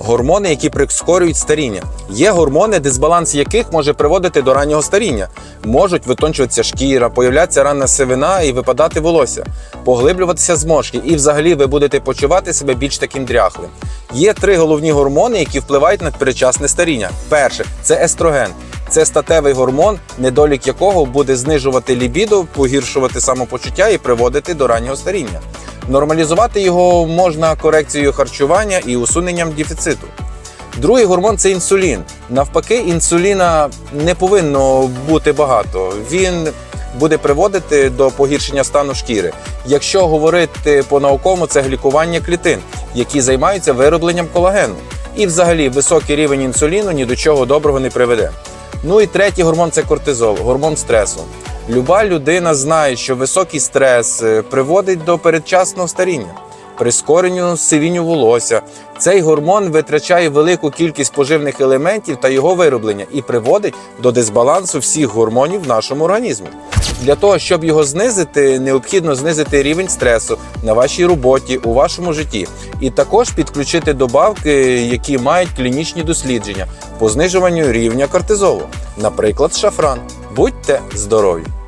гормони, які прискорюють старіння. Є гормони, дисбаланс яких може приводити до раннього старіння. Можуть витончуватися шкіра, появлятися ранна сивина і випадати волосся, поглиблюватися зморшки, і взагалі ви будете почувати себе більш таким дряхлим. Є три головні гормони, які впливають на передчасне старіння. Перше це естроген. Це статевий гормон, недолік якого буде знижувати лібідо, погіршувати самопочуття і приводити до раннього старіння. Нормалізувати його можна корекцією харчування і усуненням дефіциту. Другий гормон це інсулін. Навпаки, інсуліна не повинно бути багато. Він буде приводити до погіршення стану шкіри. Якщо говорити по-науковому, це глікування клітин, які займаються виробленням колагену. І взагалі високий рівень інсуліну ні до чого доброго не приведе. Ну і третій гормон це кортизол, гормон стресу. Люба людина знає, що високий стрес е, приводить до передчасного старіння, прискоренню сивінню волосся. Цей гормон витрачає велику кількість поживних елементів та його вироблення і приводить до дисбалансу всіх гормонів в нашому організмі. Для того, щоб його знизити, необхідно знизити рівень стресу на вашій роботі, у вашому житті, і також підключити добавки, які мають клінічні дослідження по знижуванню рівня кортизолу, наприклад, шафран. Будьте здорові!